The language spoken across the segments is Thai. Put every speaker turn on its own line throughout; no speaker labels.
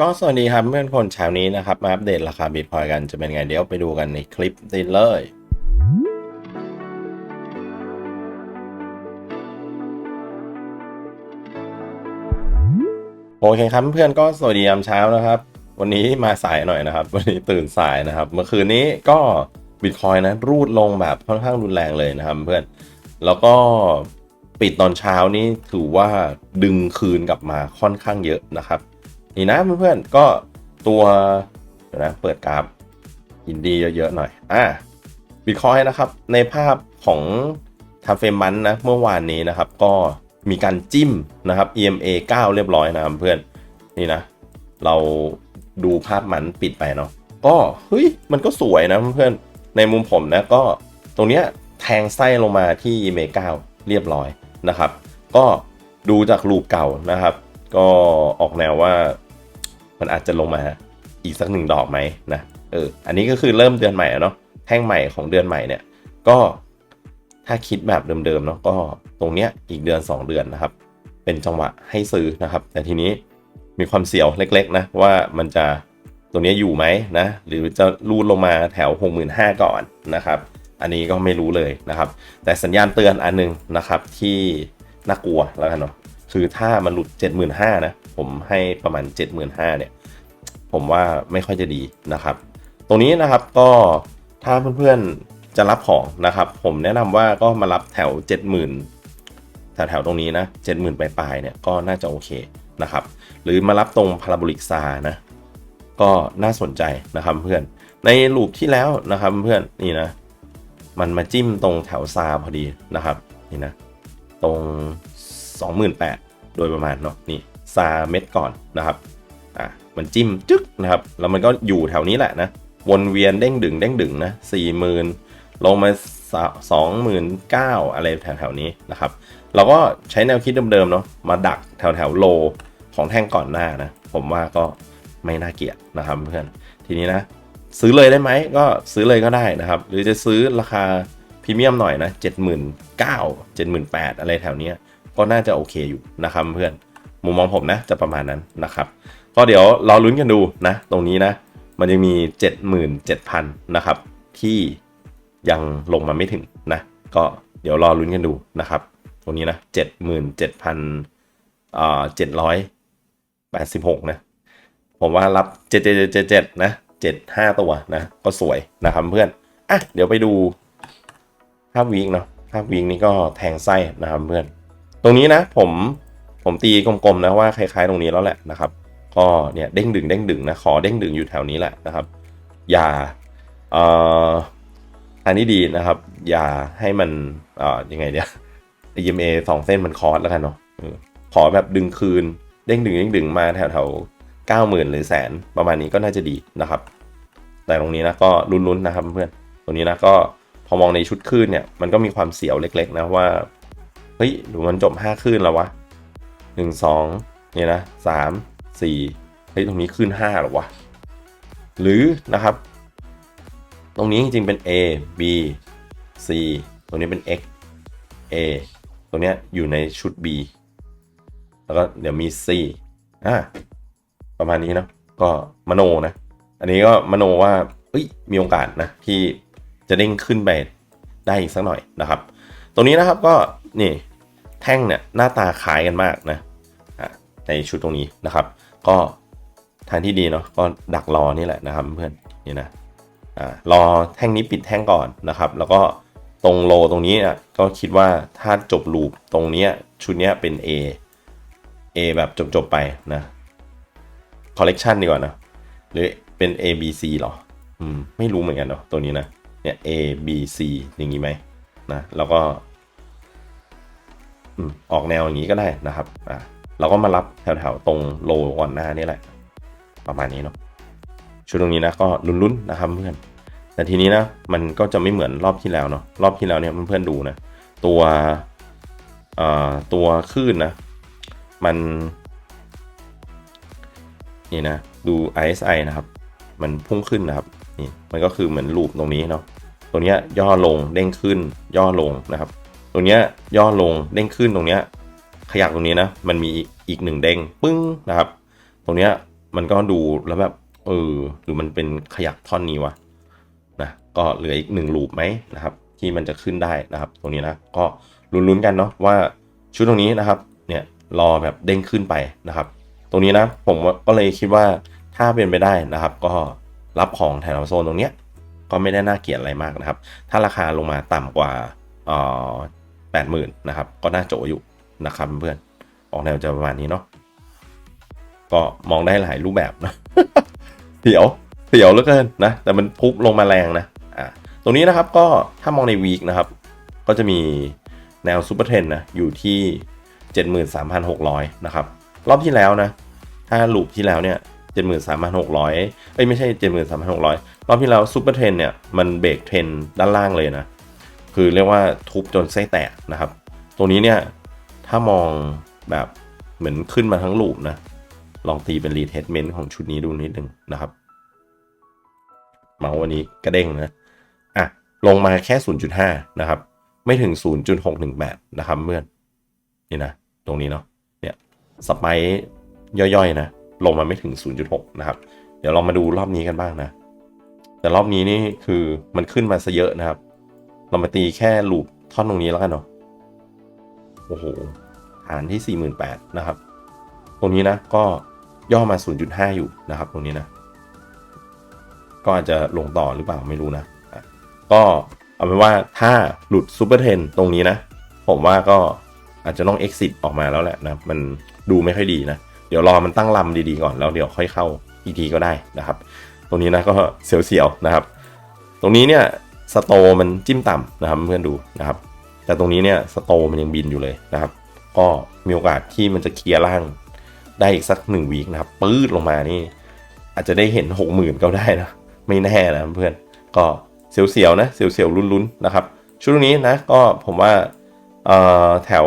ก็สวัสดีครับเพื่อนคนเช้านี้นะครับ มาอัปเดตราคาบิตคอยกันจะเป็นไงเดี๋ยวไปดูกันในคลิปได้เลยโอเคครับเพื่อนก็สวัสดียามเช้านะครับ วันนี้มาสายหน่อยนะครับ วันนี้ตื่นสายนะครับ เมื่อคืนนี้ก็บิตคอยนะรูดลงแบบค่อนข้างรุนแรงเลยนะครับเพื่อนแล้วก็ปิดตอนเช้านี้ถือว่าดึงคืนกลับมาค่อนข้างเยอะนะครับ นี่นะเพื่อนๆก็ตัวเดี๋ยวนะเปิดกราฟอินดีเยอะๆหน่อยอะบิตคอยนะครับในภาพของทำเฟรมมันนะเมื่อวานนี้นะครับ ก็มีการจิ้มนะครับ EMA 9 เรียบร้อยนะครับเพื่อนนี่นะ เราดูภาพมันปิดไปเนาะก็เฮ้ยมันก็สวยนะเพื่อนในมุมผมนะก็ตรงเนี้ยแทงไส้ลงมาที่ EMA 9 เรียบร้อยนะครับ ก็ดูจากรูปเก่านะครับ ก็ออกแนวว่า มันอาจจะลงมาอีกสักหนึ่งดอกไหมนะเอออันนี้ก็คือเริ่มเดือนใหม่เนาะแท่งใหม่ของเดือนใหม่เนี่ย ก็ถ้าคิดแบบเดิมๆเนาะก็ตรงเนี้ยอีกเดือน 2 เดือนนะครับ เป็นจังหวะให้ซื้อนะครับ แต่ทีนี้มีความเสี่ยวเล็กๆนะว่ามันจะตรงนี้อยู่ไหมนะหรือจะรูดลงมาแถว 65,000ก่อนนะครับ อันนี้ก็ไม่รู้เลยนะครับ แต่สัญญาณเตือนอันหนึงนะครับที่น่ากลัวแล้วกันเนาะคือถ้ามันหลุด 75,000นะ ผมให้ประมาณ 75,000เนี่ย ผมว่าไม่ค่อยจะดีนะครับ ตรงนี้นะครับก็ถ้าเพื่อนๆจะรับของนะครับ ผมแนะนำว่าก็มารับแถว 70,000 แถวๆตรงนี้นะ70,000ปลายๆเนี่ยก็น่าจะโอเคนะครับ หรือมารับตรงพาราโบลิกซานะก็น่าสนใจนะครับเพื่อนในลูปที่แล้วนะครับเพื่อนนี่นะ มันมาจิ้มตรงแถวซาพอดีนะครับ นี่นะ ตรง 28,000โดยประมาณเนาะนี่ ซาเม็ดก่อนนะครับอะมันจิ้มจึ๊กนะครับแล้วมันก็อยู่แถวนี้แหละนะวนเวียนเด้งดึงเด้งดึงนะสี่หมื่นลงมาสองหมื่นเก้าอะไรแถวๆนี้นะครับ เราก็ใช้แนวคิดเดิมๆเนาะมาดักแถวๆโลของแท่งก่อนหน้านะ ผมว่าก็ไม่น่าเกลียดนะครับเพื่อนทีนี้นะ ซื้อเลยได้ไหมก็ซื้อเลยก็ได้นะครับ หรือจะซื้อราคาพรีเมียมหน่อยนะเจ็ดหมื่นเก้าเจ็ดหมื่นแปดอะไรแถวนี้ก็น่าจะโอเคอยู่นะครับเพื่อน มุมมองผมนะจะประมาณนั้นนะครับ ก็เดี๋ยวรอลุ้นกันดูนะ ตรงนี้นะ มันจะมี 77,000 นะครับ ที่ยังลงมาไม่ถึงนะ ก็เดี๋ยวรอลุ้นกันดูนะครับ ตรงนี้นะ77,000อ่า786 นะ ผมว่ารับ 7777 นะ 75 ตัวนะ ก็สวยนะครับเพื่อน อะ เดี๋ยวไปดูภาพวีคเนาะภาพวีคนี้ก็แทงไส้นะครับเพื่อน ตรงนี้นะผม ผมตีกลมๆนะว่าคล้ายๆตรงนี้แล้วแหละนะครับ ก็เนี่ยเด้งดึงเด้งดึงนะขอเด้งดึงอยู่แถวนี้แหละนะครับ อย่าเอ่อันนี้ดีนะครับ อย่าให้มันเอ่อยังไงเดีย EMA สองเส้นมันคอร์สแล้วกันเนาะขอแบบดึงคืน เด้งดึงเด้งดึงมาแถวแถวเก้าหมื่นหรือแสนประมาณนี้ก็น่าจะดีนะครับ แต่ตรงนี้นะก็ลุ้นๆนะครับเพื่อนตรงนี้นะก็พอมองในชุดคลื่นเนี่ยมันก็มีความเสียวเล็ก ๆ นะว่าเฮ้ยหรือมันจบห้าคลื่นแล้ววะ หนึ่งสองเนี่ยนะสามสี่เฮ้ยตรงนี้ขึ้นห้าหรอวะ หรือนะครับ ตรงนี้จริงๆเป็น A B C ตรงนี้เป็น X A ตรงเนี้ยอยู่ในชุด B แล้วก็เดี๋ยวมี C อ่าประมาณนี้เนาะก็มโนนะ อันนี้ก็มโนว่าเอ้ยมีโอกาสนะ ที่จะเด้งขึ้นไปได้อีกสักหน่อยนะครับ ตรงนี้นะครับก็นี่ แท่งเนี่ยหน้าตาคล้ายกันมากนะอะในชุดตรงนี้นะครับ ก็ทางที่ดีเนาะก็ดักรอนี่แหละนะครับเพื่อนนี่นะอ่ารอแท่งนี้ปิดแท่งก่อนนะครับ แล้วก็ตรงโลตรงนี้อะก็คิดว่าถ้าจบลูปตรงเนี้ยชุดเนี้ยเป็น A A แบบจบๆไปนะคอลเลกชันดีกว่านะหรือเป็น A B C หรออืมไม่รู้เหมือนกันเนาะตัวนี้นะเนี่ย A B C อย่างนี้ไหมนะแล้วก็ ออกแนวอย่างนี้ก็ได้นะครับอ่าเราก็มารับแถวๆตรงโลก่อนหน้านี่แหละ ประมาณนี้เนาะชุดตรงนี้นะก็ลุ้นๆนะครับเพื่อนแต่ทีนี้นะมันก็จะไม่เหมือนรอบที่แล้วเนาะรอบที่แล้วเนี่ยเพื่อนๆดูนะตัวเอ่อตัวคลื่นนะ มันนี่นะดู RSI นะครับ มันพุ่งขึ้นนะครับนี่มันก็คือเหมือนลูปตรงนี้เนาะตรงเนี้ยย่อลงเด้งขึ้นย่อลงนะครับ ตรงเนี้ยย่อลงเด้งขึ้นตรงเนี้ยขยักตรงนี้นะ มันมีอีกหนึ่งเด้งปึ้งนะครับ ตรงเนี้ยมันก็ดูแล้วแบบเออหรือมันเป็นขยักท่อนนี้วะนะก็เหลืออีกหนึ่งลูปไหมนะครับ ที่มันจะขึ้นได้นะครับ ตรงนี้นะก็ลุ้นๆกันเนาะว่าชุดตรงนี้นะครับเนี่ยรอแบบเด้งขึ้นไปนะครับ ตรงนี้นะผมก็เลยคิดว่าถ้าเป็นไปได้นะครับ ก็รับของแถวโซนตรงเนี้ยก็ไม่ได้น่าเกลียดอะไรมากนะครับ ถ้าราคาลงมาต่ำกว่า แปดหมื่นนะครับ ก็น่าโจอยู่นะครับเพื่อนออกแนวจะประมาณนี้เนาะก็มองได้หลายรูปแบบนะเดี๋ยวเดี๋ยวเหลือเกินนะ แต่มันพุบลงมาแรงนะอ่าตรงนี้นะครับก็ถ้ามองในวีคนะครับ ก็จะมีแนวซูเปอร์เทนนะอยู่ที่ 73,600 นะครับ รอบที่แล้วนะ ถ้าลูปที่แล้วเนี่ย 73,600 เอ้ยไม่ใช่ 73,600 รอบที่แล้วซูเปอร์เทนเนี่ย มันเบรกเทรนด้านล่างเลยนะ คือเรียกว่าทุบจนไส้แตกนะครับตรงนี้เนี่ยถ้ามองแบบเหมือนขึ้นมาทั้งลูปนะ ลองตีเป็นรีเทสเมนต์ของชุดนี้ดูนิดนึงนะครับ เมาส์วันนี้กระเด้งนะอะลงมาแค่ 0.5 นะครับ ไม่ถึง 0.618 นะครับเพื่อน นี่นะ ตรงนี้เนาะเนี่ยสไปย่อยๆนะ ลงมาไม่ถึง 0.6 นะครับ เดี๋ยวเรามาดูรอบนี้กันบ้างนะ แต่รอบนี้นี่คือมันขึ้นมาซะเยอะนะครับ เรามาตีแค่ลูปท่อนตรงนี้แล้วกันเนาะโอ้โหฐานที่ 48,000นะครับ ตรงนี้นะก็ย่อมา 0.5 อยู่นะครับ ตรงนี้นะ ก็อาจจะลงต่อหรือเปล่าไม่รู้นะอะก็เอาเป็นว่าถ้าหลุดซูเปอร์เทนตรงนี้นะ ผมว่าก็อาจจะต้อง exit ออกมาแล้วแหละนะ มันดูไม่ค่อยดีนะ เดี๋ยวรอมันตั้งลำดีๆก่อนแล้วเดี๋ยวค่อยเข้าอีกทีก็ได้นะครับ ตรงนี้นะก็เสียวๆนะครับ ตรงนี้เนี่ย สโตมันจิ้มต่ำนะครับเพื่อนดูนะครับ แต่ตรงนี้เนี่ยสโตมันยังบินอยู่เลยนะครับ ก็มีโอกาสที่มันจะเคลียร์ล่างได้อีกสักหนึ่งวีคนะครับปื้ดลงมานี่ อาจจะได้เห็นหกหมื่นก็ได้นะ ไม่แน่นะเพื่อนก็เสียวๆนะเสียวๆลุ้นๆนะครับชุดนี้นะก็ผมว่าเอ่อแถว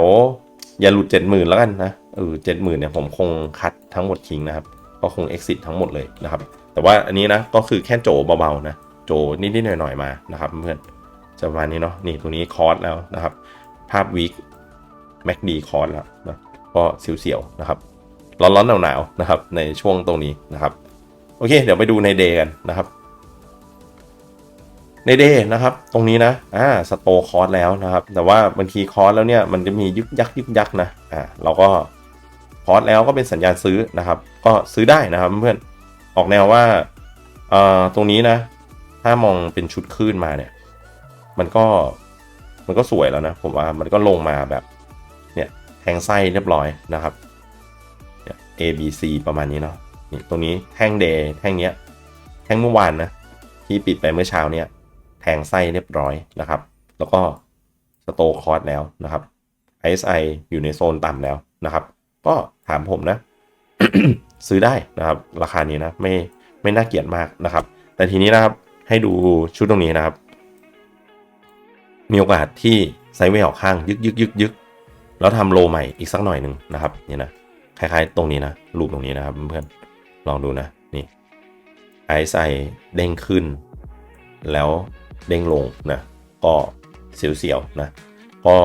อย่าหลุดเจ็ดหมื่นแล้วกันนะเออเจ็ดหมื่นเนี่ยผมคงคัดทั้งหมดทิ้งนะครับ ก็คง exit ทั้งหมดเลยนะครับ แต่ว่าอันนี้นะก็คือแค่โจเบาๆนะ โจนิดๆหน่อยๆมานะครับเพื่อนจะประมาณนี้เนาะนี่ตรงนี้คอร์สแล้วนะครับ ภาพวีคแม็กดีคอร์สแล้วนะก็เสียวๆนะครับ ร้อนๆหนาวๆนะครับ ในช่วงตรงนี้นะครับ โอเค เดี๋ยวไปดูในเดย์กันนะครับในเดย์นะครับ ตรงนี้นะ อ่า สโตคอร์สแล้วนะครับ แต่ว่าบางทีคอร์สแล้วเนี่ย มันจะมียึกยักยึกยักนะ อ่า เราก็คอร์สแล้วก็เป็นสัญญาณซื้อนะครับ ก็ซื้อได้นะครับเพื่อน ออกแนวว่า เอ่อ ตรงนี้นะ ถ้ามองเป็นชุดคลื่นมาเนี่ย มันก็มันก็สวยแล้วนะ ผมว่ามันก็ลงมาแบบเนี่ยแทงไส้เรียบร้อยนะครับ A B C ประมาณนี้เนาะนี่ตรงนี้แท่งเดย์แท่งเนี้ยแท่งเมื่อวานนะที่ปิดไปเมื่อเช้าเนี่ย แทงไส้เรียบร้อยนะครับ แล้วก็สโตคอร์สแล้วนะครับ ISI อยู่ในโซนต่ำแล้วนะครับ ก็ถามผมนะ ซื้อได้นะครับ ราคานี้นะ ไม่ไม่น่าเกลียดมากนะครับ แต่ทีนี้นะครับ ให้ดูชุดตรงนี้นะครับ มีโอกาสที่ไซด์เวย์ออกข้างยึกยึกยึกยึกแล้วทำโลใหม่อีกสักหน่อยหนึ่งนะครับนี่นะคล้ายๆ ตรงนี้นะรูปตรงนี้นะครับเพื่อนๆลองดูนะนี่ไอซ์ไซเด้งขึ้น แล้วเด้งลงนะก็เสียวๆนะก็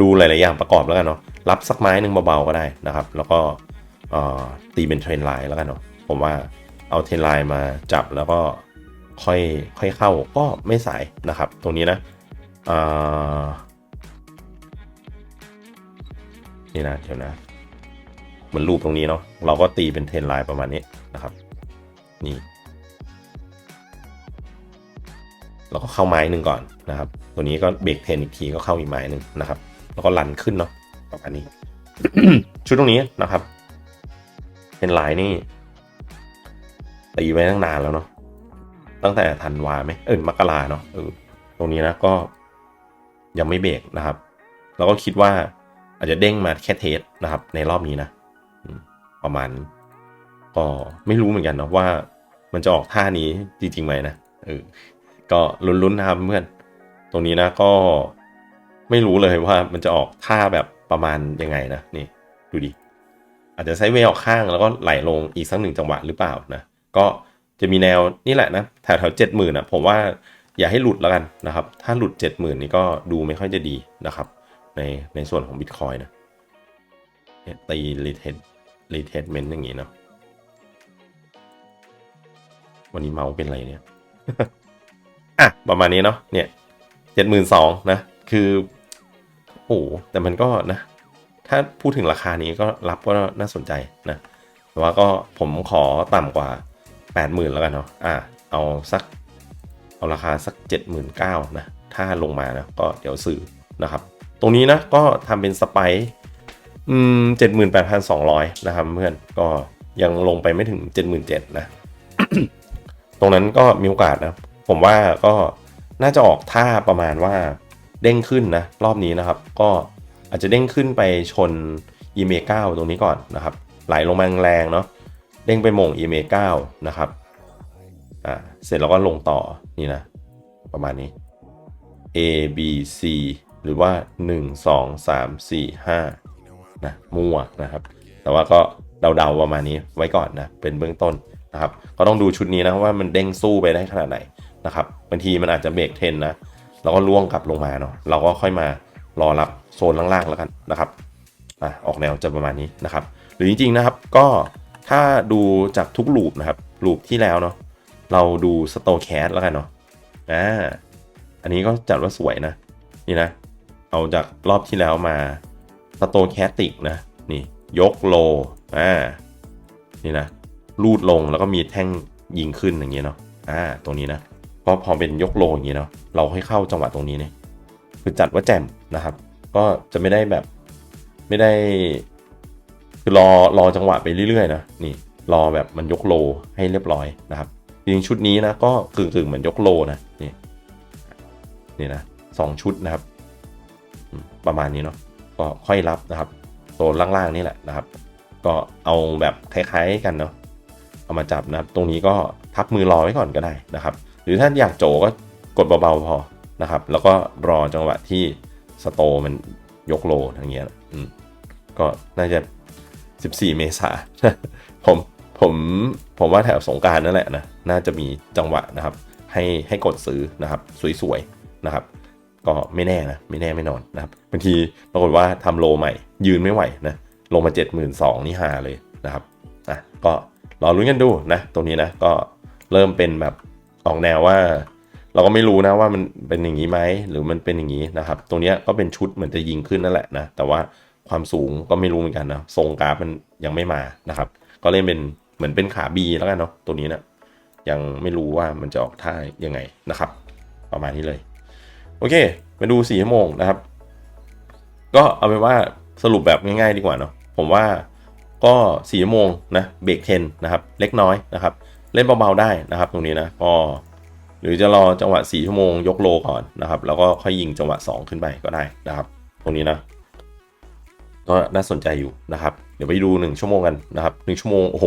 ดูหลายๆอย่างประกอบแล้วกันเนาะรับสักไม้หนึ่งเบาๆก็ได้นะครับ แล้วก็ตีเป็นเทรนไลน์แล้วกันเนาะผมว่าเอาเทรนไลน์มาจับแล้วก็ ค่อยค่อยเข้าก็ไม่สายนะครับ ตรงนี้นะนี่นะเดี๋ยวนะ เหมือนรูปตรงนี้เนาะเราก็ตีเป็นเทรนไลน์ประมาณนี้นะครับ นี่แล้วก็เข้าไม้หนึ่งก่อนนะครับ ตัวนี้ก็เบรกเทนอีกทีก็เข้าอีกไม้หนึ่งนะครับ แล้วก็ลันขึ้นเนาะประมาณนี้ ชุดตรงนี้นะครับ เป็นลายนี่ตีไว้ตั้งนานแล้วเนาะ ตั้งแต่ธันวาไหมเออมกราเนาะเออตรงนี้นะก็ยังไม่เบรกนะครับแล้วก็คิดว่าอาจจะเด้งมาแค่เทสนะครับ ในรอบนี้นะประมาณก็ไม่รู้เหมือนกันนะว่ามันจะออกท่านี้จริงๆไหมนะเออก็ลุ้นๆนะครับเพื่อนตรงนี้นะก็ไม่รู้เลยว่ามันจะออกท่าแบบประมาณยังไงนะนี่ดูดิอาจจะไซด์เวย์ออกข้างแล้วก็ไหลลงอีกสักหนึ่งจังหวะหรือเปล่านะก็ จะมีแนวนี่แหละนะแถวแถวเจ็ดหมื่นอะผมว่าอย่าให้หลุดแล้วกันนะครับ ถ้าหลุดเจ็ดหมื่นนี่ก็ดูไม่ค่อยจะดีนะครับ ในในส่วนของบิตคอยนะเนี่ยตีรีเทสรีเทสเมนต์อย่างงี้เนาะวันนี้เมาเป็นไรเนี่ย อะ ประมาณนี้เนาะเนี่ยเจ็ดหมื่นสองนะ คือโอ้แต่มันก็นะ ถ้าพูดถึงราคานี้ก็รับก็น่าสนใจนะ แต่ว่าก็ผมขอต่ำกว่า 80,000แล้วกันเนาะอะเอาสักเอาราคาสัก 79,000นะถ้าลงมานะก็เดี๋ยวซื้อนะครับ ตรงนี้นะก็ทำเป็นสไปอืม78,200นสองร้อยนะครับเพื่อนก็ยังลงไปไม่ถึง77,000นเจ็ดนะ ตรงนั้นก็มีโอกาสนะ ผมว่าก็น่าจะออกท่าประมาณว่าเด้งขึ้นนะ รอบนี้นะครับ ก็อาจจะเด้งขึ้นไปชน e m a 9ตรงนี้ก่อนนะครับ ไหลลงมาแรงๆเนาะ เด้งไปหม่ง e m a 9 นะครับ อ่า เสร็จแล้วก็ลงต่อ นี่นะ ประมาณนี้ A B C หรือว่า 1 2 3 4 5นะมั่วนะครับ แต่ว่าก็เดาๆประมาณนี้ไว้ก่อนนะ เป็นเบื้องต้นนะครับ ก็ต้องดูชุดนี้นะว่ามันเด้งสู้ไปได้ขนาดไหนนะครับบางทีมันอาจจะเบรกเทนนะ แล้วก็ล่วงกลับลงมาเนาะ เราก็ค่อยมารอรับโซนล่างๆแล้วกันนะครับ อะออกแนวจะประมาณนี้นะครับ หรือจริงๆนะครับก็ ถ้าดูจากทุกลูปนะครับลูปที่แล้วเนาะเราดูสโตแคสแล้วกันเนาะอ่าอันนี้ก็จัดว่าสวยนะ นี่นะ เอาจากรอบที่แล้วมาสโตแคสติกนะ นี่ยกโลอ่านี่นะรูดลงแล้วก็มีแท่งยิงขึ้นอย่างเงี้ยเนาะอ่าตรงนี้นะพอพอเป็นยกโลอย่างเงี้ยเนาะเราให้เข้าจังหวะตรงนี้เนี่ยคือจัดว่าแจ่มนะครับ ก็จะไม่ได้แบบไม่ได้ คือรอรอจังหวะไปเรื่อยๆนะนี่รอแบบมันยกโลให้เรียบร้อยนะครับจริงชุดนี้นะก็กึ่งๆเหมือนยกโลนะนี่นี่นะสองชุดนะครับ ประมาณนี้เนาะก็ค่อยรับนะครับโซนล่างๆนี่แหละนะครับ ก็เอาแบบคล้ายๆกันเนาะเอามาจับนะครับ ตรงนี้ก็พักมือรอไว้ก่อนก็ได้นะครับ หรือถ้าอยากโจก็กดเบาๆพอนะครับ แล้วก็รอจังหวะที่สโตมันยกโลทั้งเงี้ยอืมก็น่าจะ 14 เมษาผมผมผมว่าแถวสงการนั่นแหละนะน่าจะมีจังหวะนะครับ ให้ให้กดซื้อนะครับ สวยๆนะครับ ก็ไม่แน่นะไม่แน่ไม่นอนนะครับบางทีปรากฏว่าทำโลใหม่ ยืนไม่ไหวนะลงมา 7 2 0 0 0นี่ฮาเลยนะครับอะก็รอรุ้นกันดูนะตรงนี้นะก็เริ่มเป็นแบบออกแนวว่า เราก็ไม่รู้นะว่ามันเป็นอย่างนี้ไหมหรือมันเป็นอย่างนี้นะครับ ตรงนี้ก็เป็นชุดเหมือนจะยิงขึ้นนั่นแหละนะแต่ว่า ความสูงก็ไม่รู้เหมือนกันนะทรงกราฟมันยังไม่มานะครับ ก็เล่นเป็นเหมือนเป็นขา B แล้วกันเนาะตัวนี้เนะยังไม่รู้ว่ามันจะออกท่ายังไงนะครับ ประมาณนี้เลย โอเค มาดูสี่ชั่วโมงนะครับ ก็เอาเป็นว่าสรุปแบบง่ายๆดีกว่าเนาะผมว่าก็สี่ชั่วโมงนะเบรกเทนนะครับ เล็กน้อยนะครับ เล่นเบาๆได้นะครับ ตรงนี้นะก็หรือจะรอจังหวะ4ชั่วโมงยกโลก่อนนะครับ แล้วก็ค่อยยิงจังหวะ 2 ขึ้นไปก็ได้นะครับ ตรงนี้นะ ก็น่าสนใจอยู่นะครับ เดี๋ยวไปดู 1 ชั่วโมงกันนะครับ1ชั่วโมงโอ้โห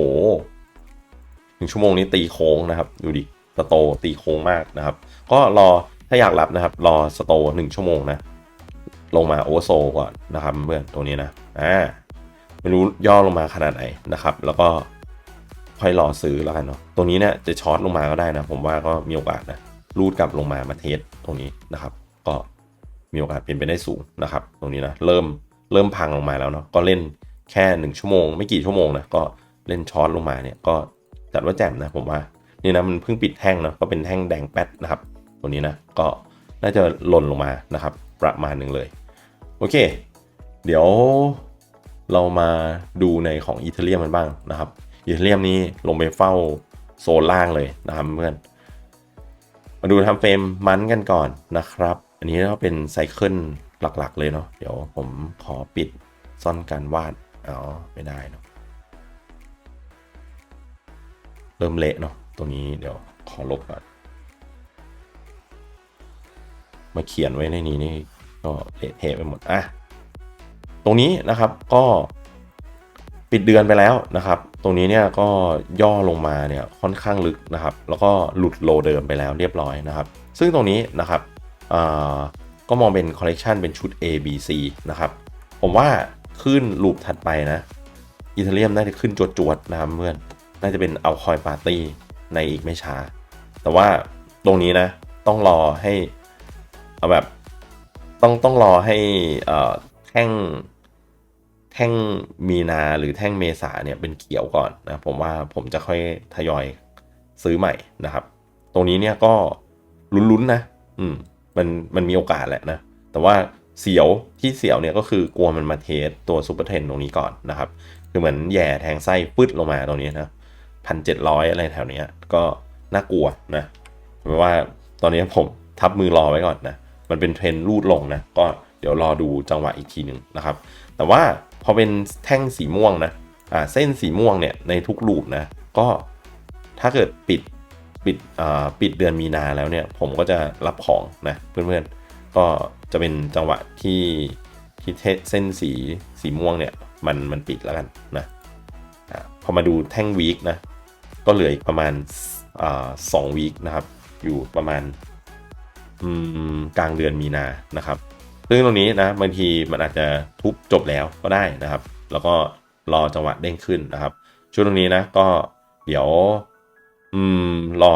1ชั่วโมงนี้ตีโค้งนะครับ ดูดิสโตตีโค้งมากนะครับ ก็รอถ้าอยากหลับนะครับ รอสโต1ชั่วโมงนะ ลงมาโอเวอร์โซก่อนนะครับเพื่อนตรงนี้นะอ่าไม่รู้ย่อลงมาขนาดไหนนะครับ แล้วก็ค่อยรอซื้อแล้วกันเนาะตรงนี้เนี่ยจะช็อตลงมาก็ได้นะ ผมว่าก็มีโอกาสนะรูดกลับลงมามาเทสตรงนี้นะครับ ก็มีโอกาสเป็นไปได้สูงนะครับ ตรงนี้นะเริ่ม เริ่มพังลงมาแล้วเนาะก็เล่นแค่หนึ่งชั่วโมง ไม่กี่ชั่วโมงนะก็เล่นช็อตลงมาเนี่ยก็จัดว่าแจ่มนะผมว่านี่นะมันเพิ่งปิดแท่งเนาะก็เป็นแท่งแดงแป๊ดนะครับตรงนี้นะก็น่าจะหล่นลงมานะครับ ประมาณหนึ่งเลย โอเค เดี๋ยวเรามาดูในของอีเทเรียมกันบ้างนะครับอีเทเรียมนี้ลงไปเฝ้าโซนล่างเลยนะครับเพื่อนมาดูทำเฟรมมันกันก่อนนะครับ อันนี้ก็เป็นไซเคิล หลักๆ เลยเนาะเดี๋ยวผมขอปิดซ่อนการวาดอ๋อไม่ได้เนาะเริ่มเละเนาะตัวนี้เดี๋ยวขอลบก่อนมาเขียนไว้ในนี้นี่ก็เละเทะไปหมดอะตรงนี้นะครับก็ปิดเดือนไปแล้วนะครับ ตรงนี้เนี่ยก็ย่อลงมาเนี่ยค่อนข้างลึกนะครับ แล้วก็หลุดโลเดิมไปแล้วเรียบร้อยนะครับ ซึ่งตรงนี้นะครับ ก็มองเป็นคอลเลกชันเป็นชุด A B C นะครับ ผมว่าขึ้นลูปถัดไปนะอิตาเลียมน่าจะขึ้นจวดๆนะครับเพื่อน น่าจะเป็นเอาคอยปาร์ตี้ในอีกไม่ช้า แต่ว่าตรงนี้นะ ต้องรอให้เอาแบบต้องต้องรอให้แท่งแท่งมีนาหรือแท่งเมษาเนี่ยเป็นเขียวก่อนนะผมว่าผมจะค่อยทยอยซื้อใหม่นะครับ ตรงนี้เนี่ยก็ลุ้นๆนะ อืม มันมันมีโอกาสแหละนะ แต่ว่าเสียวที่เสียวเนี่ยก็คือกลัวมันมาเทสตัวซูเปอร์เทนตรงนี้ก่อนนะครับ คือเหมือนแย่แทงไส้ปืดลงมาตรงนี้นะพันเจ็ดร้อยอะไรแถวนี้ก็น่ากลัวนะเพราะว่าตอนนี้ผมทับมือรอไว้ก่อนนะ มันเป็นเทรนรูดลงนะ ก็เดี๋ยวรอดูจังหวะอีกทีหนึ่งนะครับ แต่ว่าพอเป็นแท่งสีม่วงนะ อ่า เส้นสีม่วงเนี่ยในทุกลูปนะ ก็ถ้าเกิดปิด ปิดปิดเดือนมีนาแล้วเนี่ยผมก็จะรับของนะเพื่อนๆ ก็จะเป็นจังหวะที่ที่เทเส้นสีสีม่วงเนี่ยมันมันปิดแล้วกันนะพอมาดูแท่งวีคนะก็เหลืออีกประมาณสองวีคนะครับอยู่ประมาณกลางเดือนมีนานะครับ ซึ่งตรงนี้นะบางทีมันอาจจะทุบจบแล้วก็ได้นะครับ แล้วก็รอจังหวะเด้งขึ้นนะครับช่วงตรงนี้นะก็เดี๋ยว อืมรอ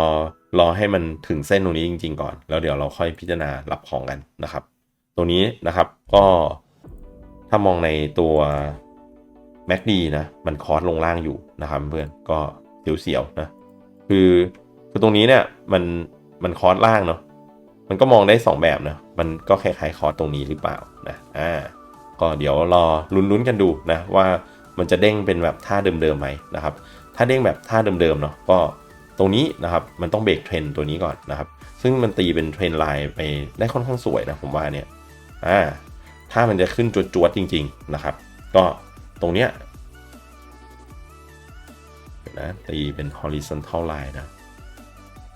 รอให้มันถึงเส้นตรงนี้จริง ๆ ก่อน แล้วเดี๋ยวเราค่อยพิจารณารับของกันนะครับตรงนี้นะครับก็ถ้ามองในตัว MACD นะมันคอร์สลงล่างอยู่นะครับเพื่อนก็เสียวๆนะคือคือตรงนี้เนี่ยมันมันคอร์สล่างเนาะมันก็มองได้ 2 แบบนะมันก็คล้ายๆคอร์สตรงนี้หรือเปล่านะอ่าก็เดี๋ยวรอลุ้นๆกันดูนะว่ามันจะเด้งเป็นแบบท่าเดิมๆไหมนะครับ ถ้าเด้งแบบท่าเดิมๆเนาะก็ ตรงนี้นะครับมันต้องเบรกเทรนตัวนี้ก่อนนะครับ ซึ่งมันตีเป็นเทรนไลน์ไปได้ค่อนข้างสวยนะผมว่าเนี่ยอ่าถ้ามันจะขึ้นจวดๆจริง ๆนะครับ ก็ตรงเนี้ยนะตีเป็น horizontal line นะ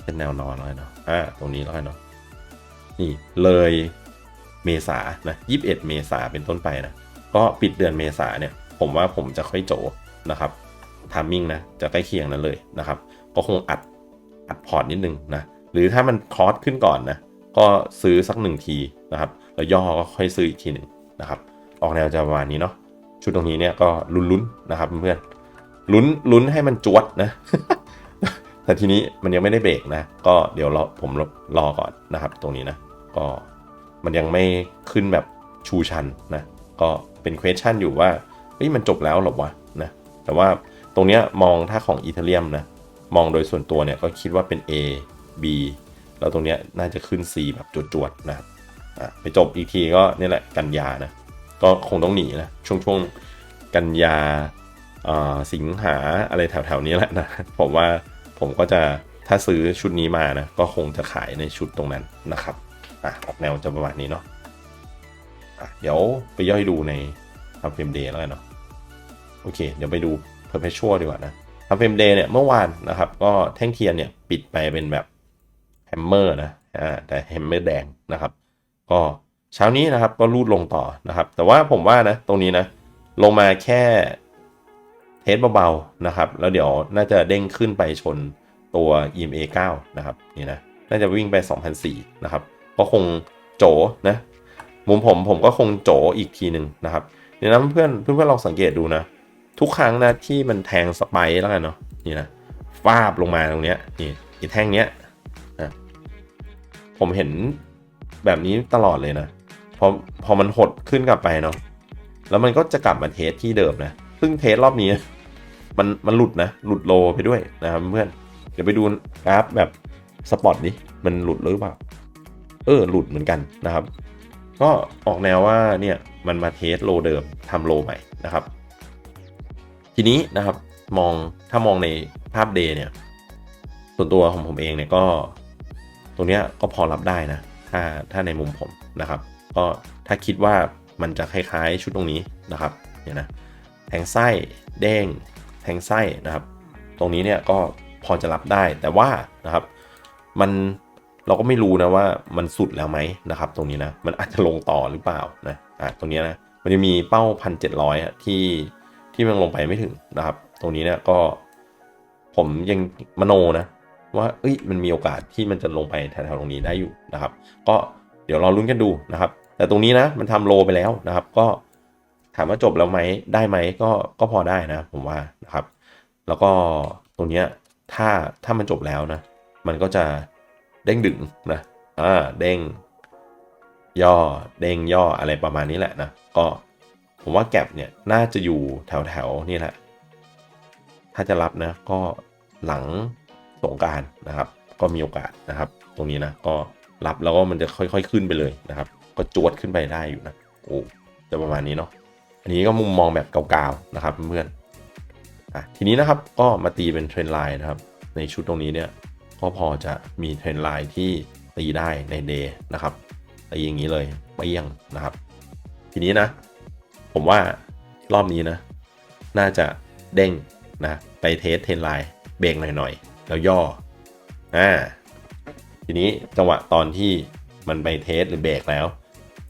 เป็นแนวนอนเลยเนาะอ่าตรงนี้แล้วกันเนาะนี่เลยเมษานะ21 เมษาเป็นต้นไปนะก็ปิดเดือนเมษาเนี่ย ผมว่าผมจะค่อยโจนะครับทามมิ่งนะจะใกล้เคียงนั้นเลยนะครับ ก็คงอัดอัดพอร์ตนิดนึงนะหรือถ้ามันคอร์สขึ้นก่อนนะก็ซื้อสักหนึ่งทีนะครับแล้วย่อก็ค่อยซื้ออีกทีหนึ่งนะครับออกแนวจะประมาณนี้เนาะชุดตรงนี้เนี่ยก็ลุ้นๆนะครับเพื่อนๆลุ้นลุ้นให้มันจวดนะแต่ทีนี้มันยังไม่ได้เบรกนะ ก็เดี๋ยวรอผมรอก่อนนะครับ ตรงนี้นะ ก็มันยังไม่ขึ้นแบบชูชันนะ ก็เป็น question อยู่ว่าเฮ้ยมันจบแล้วหรอวะนะ แต่ว่าตรงเนี้ยมองถ้าของอีเทเรียมนะ มองโดยส่วนตัวเนี่ยก็คิดว่าเป็น A B แล้วตรงเนี้ยน่าจะขึ้น C แบบจวดๆนะครับไปจบอีกทีก็นี่แหละกันยานะ ก็คงต้องหนีนะ ช่วงช่วงกันยาอ่อสิงหาอะไรแถวๆนี้แหละนะผมว่าผมก็จะถ้าซื้อชุดนี้มานะ ก็คงจะขายในชุดตรงนั้นนะครับอะออกแนวจะประมาณนี้เนาะอะเดี๋ยวไปย่อยดูในทำเฟรมเดย์แล้วกันเนาะโอเค เดี๋ยวไปดู perpetual ดีกว่านะ ทำเฟรมเดย์เนี่ยเมื่อวานนะครับ ก็แท่งเทียนเนี่ยปิดไปเป็นแบบแฮมเมอร์นะอ่าแต่แฮมเมอร์แดงนะครับ ก็เช้านี้นะครับก็รูดลงต่อนะครับ แต่ว่าผมว่านะตรงนี้นะ ลงมาแค่เทสเบาๆนะครับ แล้วเดี๋ยวน่าจะเด้งขึ้นไปชนตัว EMA 9 นะครับนี่นะน่าจะวิ่งไป 2,004นะครับก็คงโจนะมุมผมผมก็คงโจอีกทีหนึ่งนะครับเดี๋ยวนะเพื่อนเพื่อนเพื่อนลองสังเกตดูนะ ทุกครั้งนะที่มันแทงสไปร์แล้วกันเนาะนี่นะฟาบลงมาตรงเนี้ยนี่อีแท่งเนี้ยนะผมเห็นแบบนี้ตลอดเลยนะพอพอมันหดขึ้นกลับไปเนาะแล้วมันก็จะกลับมาเทสที่เดิมนะซึ่งเทสรอบนี้ มันมันหลุดนะ หลุดโลไปด้วยนะครับเพื่อนเดี๋ยวไปดูกราฟแบบสปอตนี้มันหลุดหรือเปล่าเออหลุดเหมือนกันนะครับ ก็ออกแนวว่าเนี่ยมันมาเทสโลเดิมทำโลใหม่นะครับ ทีนี้นะครับมองถ้ามองในภาพเดย์เนี่ยส่วนตัวของผมเองเนี่ยก็ตรงเนี้ยก็พอรับได้นะถ้าถ้าในมุมผมนะครับ ก็ถ้าคิดว่ามันจะคล้ายๆชุดตรงนี้นะครับเนี่ยนะแทงไส้เด้งแทงไส้นะครับ ตรงนี้เนี่ยก็พอจะรับได้แต่ว่านะครับ มันเราก็ไม่รู้นะว่ามันสุดแล้วไหมนะครับ ตรงนี้นะมันอาจจะลงต่อหรือเปล่านะอะตรงนี้นะมันจะมีเป้าพันเจ็ดร้อยที่ ที่มันลงไปไม่ถึงนะครับ ตรงนี้เนี่ยก็ผมยังมโนนะ ว่าเอ้ยมันมีโอกาสที่มันจะลงไปแถวๆตรงนี้ได้อยู่นะครับ ก็เดี๋ยวรอลุ้นกันดูนะครับ แต่ตรงนี้นะมันทำโลไปแล้วนะครับ ก็ถามว่าจบแล้วไหมได้ไหมก็ก็พอได้นะ ผมว่านะครับ แล้วก็ตรงเนี้ยถ้าถ้ามันจบแล้วนะ มันก็จะเด้งดึงนะอ่าเด้งย่อเด้งย่ออะไรประมาณนี้แหละนะ ก็ ผมว่าแก็บเนี่ยน่าจะอยู่แถวแถวนี่แหละ ถ้าจะรับนะก็หลังสงการนะครับ ก็มีโอกาสนะครับ ตรงนี้นะก็รับแล้วก็มันจะค่อยๆขึ้นไปเลยนะครับ ก็จวดขึ้นไปได้อยู่นะโอ้จะประมาณนี้เนาะอันนี้ก็มุมมองแบบเก่าๆนะครับเพื่อนๆอะทีนี้นะครับก็มาตีเป็นเทรนไลน์นะครับ ในชุดตรงนี้เนี่ยก็พอจะมีเทรนไลน์ที่ตีได้ในเดย์นะครับตีอย่างนี้เลยเปี้ยงนะครับ ทีนี้นะ ผมว่ารอบนี้นะ น่าจะเด้งนะ ไปเทสเทนไลน์เบรกหน่อยๆ แล้วย่ออ่าทีนี้จังหวะตอนที่มันไปเทสหรือเบรกแล้ว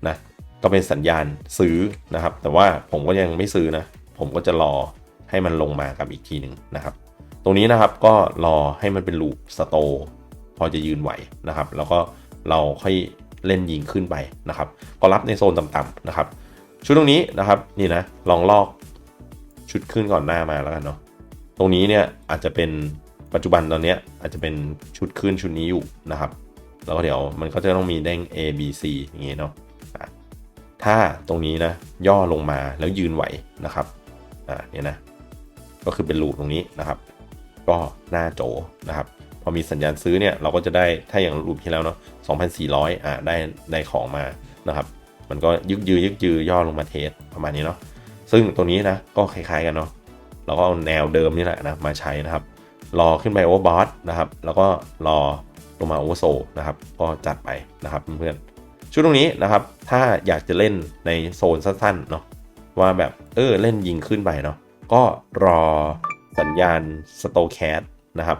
นะก็เป็นสัญญาณซื้อนะครับ แต่ว่าผมก็ยังไม่ซื้อนะ ผมก็จะรอให้มันลงมากับอีกทีหนึ่งนะครับ ตรงนี้นะครับก็รอให้มันเป็นลูปสโตพอจะยืนไหวนะครับ แล้วก็เราค่อยเล่นยิงขึ้นไปนะครับ ก็รับในโซนต่ำๆนะครับ ชุดตรงนี้นะครับนี่นะลองลอกชุดขึ้นก่อนหน้ามาแล้วกันเนาะตรงนี้เนี่ยอาจจะเป็นปัจจุบันตอนเนี้ยอาจจะเป็นชุดขึ้นชุดนี้อยู่นะครับ แล้วก็เดี๋ยวมันก็จะต้องมีเด้ง A B C อย่างงี้เนาะอะถ้าตรงนี้นะย่อลงมาแล้วยืนไหวนะครับอ่าเนี่ยนะก็คือเป็นลูปตรงนี้นะครับ ก็หน้าโจนะครับพอมีสัญญาณซื้อเนี่ยเราก็จะได้ถ้าอย่างรูปที่แล้วเนาะ2,400อ่าได้ได้ของมานะครับ มันก็ยึกยือยึกยือย่อลงมาเทสประมาณนี้เนาะซึ่งตัวนี้นะก็คล้ายๆกันเนาะเราก็เอาแนวเดิมนี่แหละนะมาใช้นะครับ รอขึ้นไปโอเวอร์บอสนะครับแล้วก็รอลงมาโอเวอร์โซนะครับก็จัดไปนะครับเพื่อนๆชุดตรงนี้นะครับถ้าอยากจะเล่นในโซนสั้นๆเนาะว่าแบบเออเล่นยิงขึ้นไปเนาะก็รอสัญญาณสโตแคสนะครับ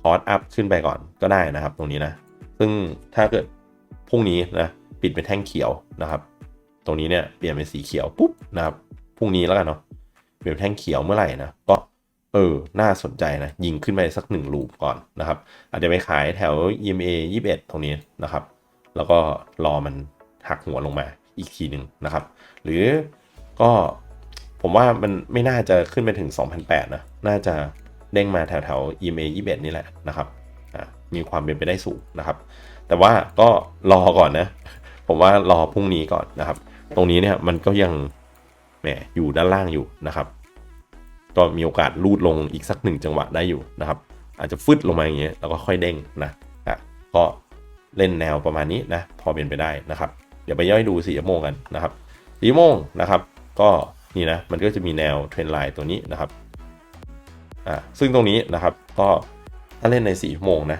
คอร์สอัพขึ้นไปก่อนก็ได้นะครับตรงนี้นะ ซึ่งถ้าเกิดพรุ่งนี้นะ ปิดเป็นแท่งเขียวนะครับ ตรงนี้เนี่ยเปลี่ยนเป็นสีเขียวปุ๊บนะครับพรุ่งนี้แล้วกันเนาะเปลี่ยนแท่งเขียวเมื่อไหร่นะก็เออ น่าสนใจนะ ยิงขึ้นไปสักหนึ่งลูปก่อนนะครับ อาจจะไปขายแถว EMA 21 ตรงนี้นะครับ แล้วก็รอมันหักหัวลงมาอีกทีหนึ่งนะครับ หรือก็ผมว่ามันไม่น่าจะขึ้นไปถึง 2008 นะ น่าจะเด้งมาแถวแถว EMA 21 นี่แหละนะครับอะมีความเป็นไปได้สูงนะครับ แต่ว่าก็รอก่อนนะ ผมว่ารอพรุ่งนี้ก่อนนะครับ ตรงนี้เนี่ยมันก็ยังแหมอยู่ด้านล่างอยู่นะครับ ก็มีโอกาสลูดลงอีกสักหนึ่งจังหวะได้อยู่นะครับ อาจจะฟึดลงมาอย่างเงี้ยแล้วก็ค่อยเด้งนะอะก็เล่นแนวประมาณนี้นะพอเป็นไปได้นะครับ เดี๋ยวไปย่อยดูสีโมงกันนะครับสีโมงนะครับ ก็นี่นะมันก็จะมีแนวเทรนไลน์ตัวนี้นะครับอ่าซึ่งตรงนี้นะครับก็ถ้าเล่นในสี่ชั่วโมงนะ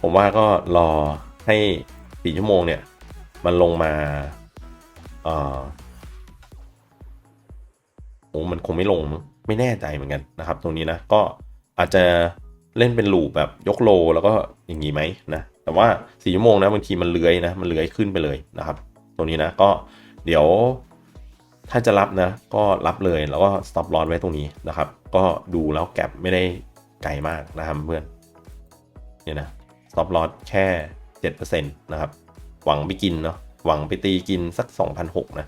ผมว่าก็รอ ให้สี่ชั่วโมงเนี่ย มันลงมาเออโอ้มันคงไม่ลงมั้งไม่แน่ใจเหมือนกันนะครับ ตรงนี้นะก็อาจจะเล่นเป็นลูปแบบยกโลแล้วก็อย่างนี้ไหมนะแต่ว่าสี่ชั่วโมงนะบางทีมันเลื้อยนะมันเลื้อยขึ้นไปเลยนะครับตรงนี้นะก็เดี๋ยวถ้าจะรับนะ ก็รับเลยแล้วก็ stop loss ไว้ตรงนี้นะครับ ก็ดูแล้วแก็บไม่ได้ไกลมากนะครับเพื่อนเนี่ยนะ stop loss แค่ 7%นะครับ หวังไปกินเนาะหวังไปตีกินสัก2,600นะ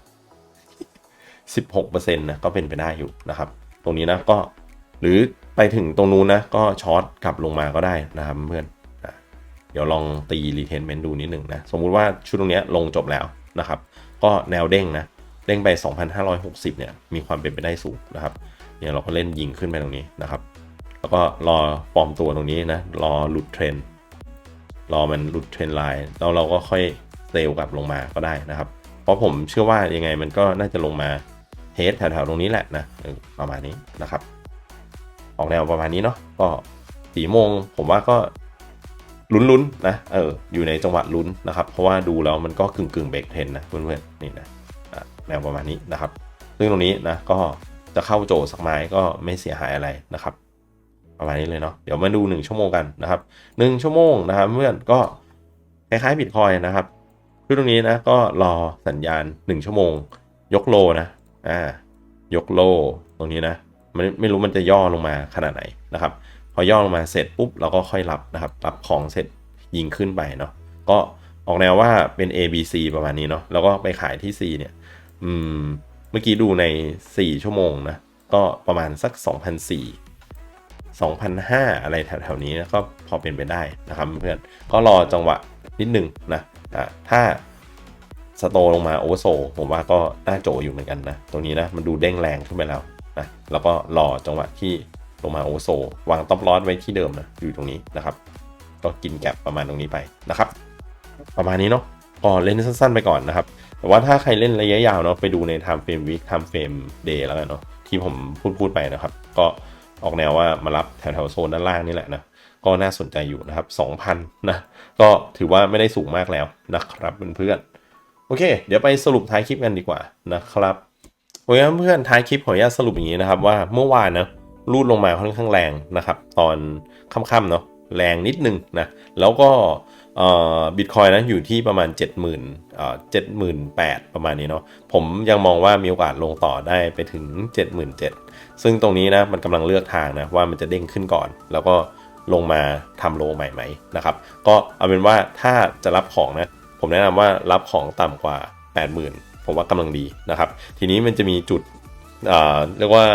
16%นะก็เป็นไปได้อยู่นะครับ ตรงนี้นะก็หรือไปถึงตรงนู้นนะก็ช็อตกลับลงมาก็ได้นะครับเพื่อนอะเดี๋ยวลองตี retracement ดูนิดหนึ่งนะ สมมุติว่าชุดตรงนี้ลงจบแล้วนะครับ ก็แนวเด้งนะ เด้งไป 2,560 เนี่ย มีความเป็นไปได้สูงนะครับ เนี่ยเราก็เล่นยิงขึ้นไปตรงนี้นะครับ แล้วก็รอปลอมตัวตรงนี้นะ รอหลุดเทรน รอมันหลุดเทรนไลน์แล้วเราก็ค่อยเซลกลับลงมาก็ได้นะครับ เพราะผมเชื่อว่ายังไงมันก็น่าจะลงมาเทสแถวๆตรงนี้แหละนะประมาณนี้นะครับ ออกแนวประมาณนี้เนาะก็สีโมงผมว่าก็ลุ้นๆนะเอออยู่ในจังหวะลุ้นนะครับ เพราะว่าดูแล้วมันก็กึ่งกึ่งเบรกเทรนนะเพื่อนๆนี่นะอะแนวประมาณนี้นะครับ ซึ่งตรงนี้นะก็จะเข้าโจสักไม้ก็ไม่เสียหายอะไรนะครับ ประมาณนี้เลยเนาะเดี๋ยวมาดู 1 ชั่วโมงกันนะครับ1ชั่วโมงนะครับเพื่อนก็คล้ายๆบิตคอยนะครับคือตรงนี้นะก็รอสัญญาณ 1 ชั่วโมง ยกโลนะอ่ายกโลตรงนี้นะมันไม่รู้มันจะย่อลงมาขนาดไหนนะครับ พอย่อลงมาเสร็จปุ๊บเราก็ค่อยรับนะครับ รับของเสร็จยิงขึ้นไปเนาะก็ออกแนวว่าเป็น A B C ประมาณนี้เนาะแล้วก็ไปขายที่ C เนี่ยอืมเมื่อกี้ดูใน 4 ชั่วโมงนะก็ประมาณสัก 2,004 2,005 อะไรแถวๆนี้นะก็พอเป็นไปได้นะครับเพื่อนก็รอจังหวะนิดนึงนะอะถ้าสโตลงมาโอเวอร์โซผมว่าก็น่าโจอยู่เหมือนกันนะ ตรงนี้นะมันดูเด้งแรงขึ้นไปแล้วนะแล้วก็รอจังหวะที่ลงมาโอเวอร์โซวางต็อปลอสไว้ที่เดิมนะอยู่ตรงนี้นะครับ ก็กินแก็บประมาณตรงนี้ไปนะครับ ประมาณนี้เนาะก็เล่นสั้นๆ ไปก่อนนะครับ แต่ว่าถ้าใครเล่นระยะยาวเนาะไปดูใน time frame week time frame day แล้วกันเนาะที่ผมพูดพูดไปนะครับ ก็ ออกแนวว่ามารับแถวๆโซนด้านล่างนี่แหละนะก็น่าสนใจอยู่นะครับ 2,000 นะ ก็ถือว่าไม่ได้สูงมากแล้วนะครับเพื่อนๆโอเค เดี๋ยวไปสรุปท้ายคลิปกันดีกว่านะครับโอเคเพื่อนท้ายคลิปขออนุญาตสรุปอย่างนี้นะครับว่าเมื่อวานนะรูดลงมาค่อนข้างแรงนะครับ ตอนค่ำๆเนาะแรงนิดนึงนะ แล้วก็บิตคอยนะอยู่ที่ประมาณ 70,000เอ่อ78,000ประมาณนี้เนาะผมยังมองว่ามีโอกาสลงต่อได้ไปถึง 77,000 ซึ่งตรงนี้นะมันกำลังเลือกทางนะว่ามันจะเด้งขึ้นก่อน แล้วก็ลงมาทำโลใหม่ไหมนะครับ ก็เอาเป็นว่าถ้าจะรับของนะผมแนะนำว่ารับของต่ำกว่า 80,000 ผมว่ากำลังดีนะครับ ทีนี้มันจะมีจุดเอ่อเรียกว่า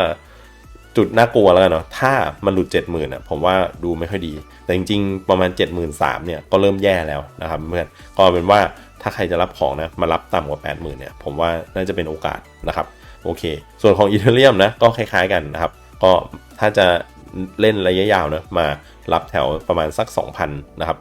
จุดน่ากลัวแล้วกันเนาะถ้ามันหลุด 7 0,000อะผมว่าดูไม่ค่อยดี แต่จริงๆ ประมาณ 7 3 0 0 0เนี่ยก็เริ่มแย่แล้วนะครับเพื่อนก็เอาเป็นว่าถ้าใครจะรับของนะมารับต่ำกว่า 80,000เนี่ยผมว่าน่าจะเป็นโอกาสนะครับ โอเค ส่วนของอีเทเรียมนะก็คล้ายๆกันนะครับ ก็ถ้าจะเล่นระยะยาวนะมารับแถวประมาณสัก 2,000 นะครับ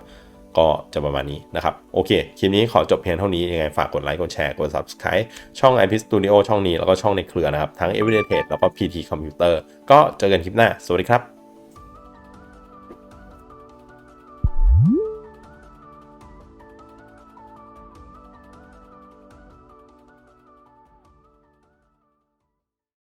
ก็จะประมาณนี้นะครับ โอเค คลิปนี้ขอจบเพียงเท่านี้ ยังไงฝากกดไลค์ กดแชร์ กด Subscribe ช่อง IP Studio ช่องนี้ แล้วก็ช่องในเครือนะครับ ทั้ง Everyday Trade แล้วก็ PT Computer ก็เจอกันคลิปหน้า สวัสดีครับ